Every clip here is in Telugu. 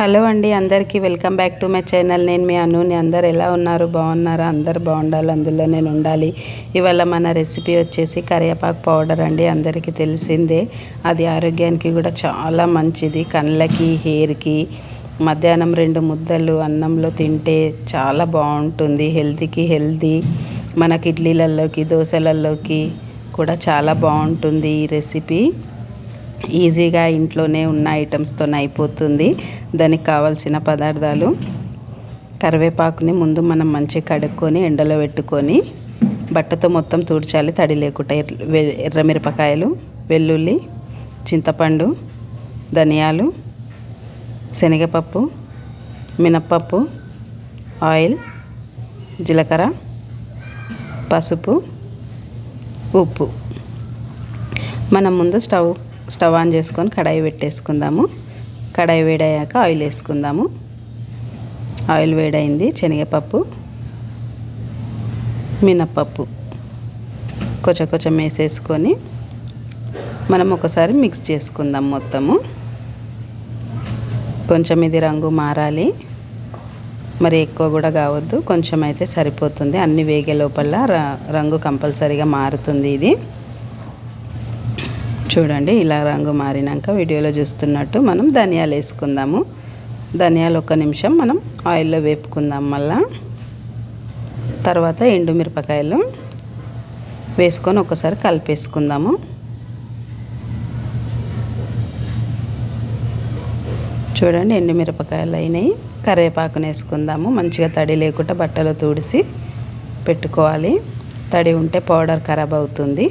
హలో అండి అందరికీ welcome back to my channel. నేను మీ అనుని. అందరు ఎలా ఉన్నారు? బాగున్నారా? అందరు బాగుండాలి అందులో నేను ఉండాలి. ఇవాళ మన రెసిపీ వచ్చేసి కరివేపాకు పౌడర్ అండి అందరికీ తెలిసిందే. అది ఆరోగ్యానికి కూడా చాలా మంచిది. కళ్ళకి హెయిర్కి మధ్యాహ్నం రెండు ముద్దలు అన్నంలో తింటే చాలా బాగుంటుంది. హెల్తీకి హెల్తీ. మనకి ఇడ్లీలలోకి దోశలలోకి కూడా చాలా బాగుంటుంది ఈ రెసిపీ. ఈజీగా ఇంట్లోనే ఉన్న ఐటమ్స్తో అయిపోతుంది. దానికి కావాల్సిన పదార్థాలు. కరివేపాకుని ముందు మనం మంచిగా కడుక్కొని ఎండలో పెట్టుకొని బట్టతో మొత్తం తుడ్చాలి. తడి లేకుండా ఎర్రమిరపకాయలు వెల్లుల్లి చింతపండు ధనియాలు శనగపప్పు మినప్పప్పు ఆయిల్ జీలకర్ర పసుపు ఉప్పు. మనం ముందు స్టవ్ స్టవ్ ఆన్ చేసుకొని కడాయి పెట్టేసుకుందాము. కడాయి వేడయ్యాక ఆయిల్ వేసుకుందాము. ఆయిల్ వేడైంది శనగపప్పు మినప్పప్పు కొంచెం కొంచెం వేసేసుకొని మనం ఒకసారి మిక్స్ చేసుకుందాం మొత్తము. కొంచెం ఇది రంగు మారాలి. మరి ఎక్కువ కూడా కావద్దు. కొంచెం అయితే సరిపోతుంది. అన్ని వేగే లోపల రంగు కంపల్సరీగా మారుతుంది ఇది. చూడండి ఇలా రంగు మారినాక వీడియోలో చూస్తున్నట్టు మనం ధనియాలు వేసుకుందాము. ధనియాలు ఒక నిమిషం మనం ఆయిల్లో వేపుకుందాం మళ్ళా. తర్వాత ఎండుమిరపకాయలు వేసుకొని ఒకసారి కలిపేసుకుందాము. చూడండి ఎండుమిరపకాయలు అయినాయి. కరివేపాకును వేసుకుందాము. మంచిగా తడి లేకుండా బట్టలు తుడిసి పెట్టుకోవాలి. తడి ఉంటే పౌడర్ ఖరాబ్ అవుతుంది.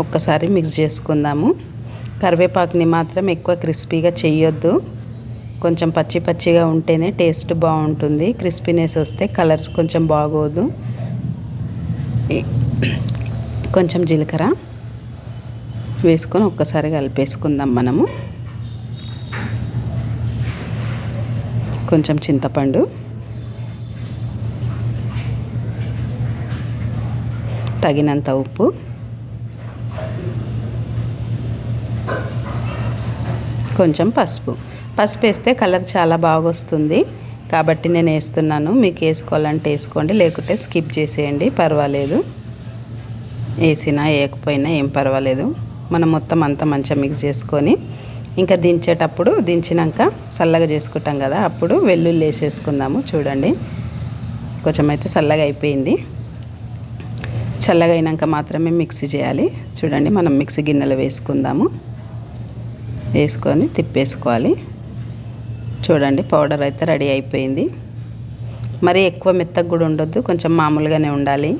ఒక్కసారి మిక్స్ చేసుకుందాము. కరివేపాకుని మాత్రం ఎక్కువ క్రిస్పీగా చేయొద్దు కొంచెం పచ్చి పచ్చిగా ఉంటేనే టేస్ట్ బాగుంటుంది. క్రిస్పీనెస్ వస్తే కలర్ కొంచెం బాగోదు. కొంచెం జీలకర్ర వేసుకొని ఒక్కసారి కలిపేసుకుందాం మనము. కొంచెం చింతపండు. తగినంత ఉప్పు. కొంచెం పసుపు. పసుపు వేస్తే కలర్ చాలా బాగా వస్తుంది కాబట్టి నేను వేస్తున్నాను. మీకు వేసుకోవాలంటే వేసుకోండి. లేకుంటే స్కిప్ చేసేయండి. పర్వాలేదు. వేసినా వేయకపోయినా ఏం పర్వాలేదు. మనం మొత్తం అంతా మంచిగా మిక్స్ చేసుకొని ఇంకా దించేటప్పుడు దించినాక చల్లగా చేసుకుంటాం కదా అప్పుడు వెల్లుల్లి వేసేసుకుందాము. చూడండి. కొంచెం అయితే చల్లగా అయిపోయింది. చల్లగా అయినాక మాత్రమే మిక్సీ చేయాలి. చూడండి మనం మిక్సీ గిన్నెలో వేసుకుందాము. వేసుకొని తిప్పేసుకోవాలి. చూడండి పౌడర్ అయితే రెడీ అయిపోయింది. మరి ఎక్కువ మెత్తగా కూడా ఉండొద్దు కొంచెం మామూలుగానే ఉండాలి.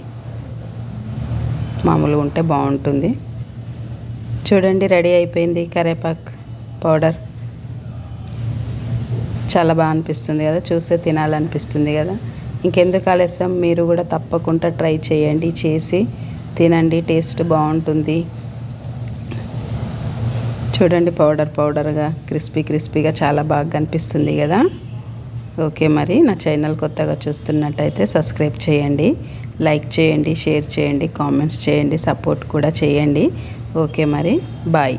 మామూలుగా ఉంటే బాగుంటుంది. చూడండి రెడీ అయిపోయింది కరేపాకు పౌడర్. చాలా బాగా అనిపిస్తుంది కదా చూస్తే తినాలనిపిస్తుంది కదా. ఇంకెందుకు ఆలస్యం మీరు కూడా తప్పకుండా ట్రై చేయండి చేసి తినండి టేస్ట్ బాగుంటుంది. చూడండి పౌడర్ పౌడర్గా క్రిస్పీ క్రిస్పీగా చాలా బాగా కనిపిస్తుంది కదా. ఓకే మరి నా ఛానల్ కొత్తగా చూస్తున్నట్టయితే సబ్స్క్రైబ్ చేయండి లైక్ చేయండి షేర్ చేయండి కామెంట్స్ చేయండి సపోర్ట్ కూడా చేయండి. ఓకే మరి బాయ్.